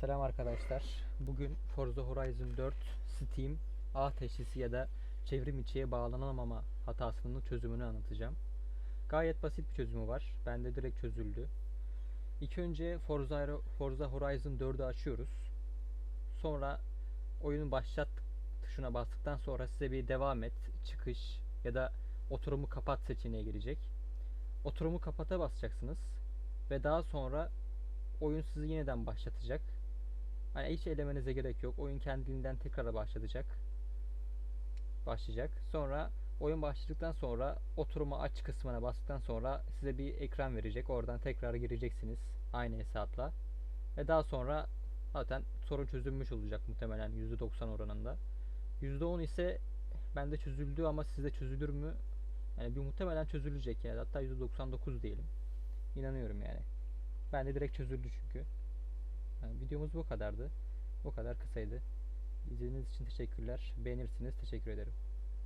Selam arkadaşlar. Bugün Forza Horizon 4 Steam ağ teşhisi ya da çevrim içiye bağlanamama hatasının çözümünü anlatacağım. Gayet basit bir çözümü var. Bende direkt çözüldü. İlk önce Forza, Forza Horizon 4'ü açıyoruz. Sonra oyunu başlat tuşuna bastıktan sonra size bir devam et, çıkış ya da oturumu kapat seçeneği gelecek. Oturumu kapata basacaksınız ve daha sonra oyun sizi yeniden başlatacak. Hani hiç elemenize gerek yok. Oyun kendiliğinden tekrar başlatacak. Başlayacak. Sonra oyun başladıktan sonra oturumu aç kısmına bastıktan sonra size bir ekran verecek. Oradan tekrar gireceksiniz aynı hesapla. Ve daha sonra zaten sorun çözülmüş olacak muhtemelen %90 oranında. %10 ise bende çözüldü ama sizde çözülür mü? Yani bir muhtemelen çözülecek yani. Hatta %99 diyelim. İnanıyorum yani. Bende direkt çözüldü çünkü. Yani videomuz bu kadardı. Bu kadar kısaydı. İzlediğiniz için teşekkürler. Beğenirsiniz. Teşekkür ederim.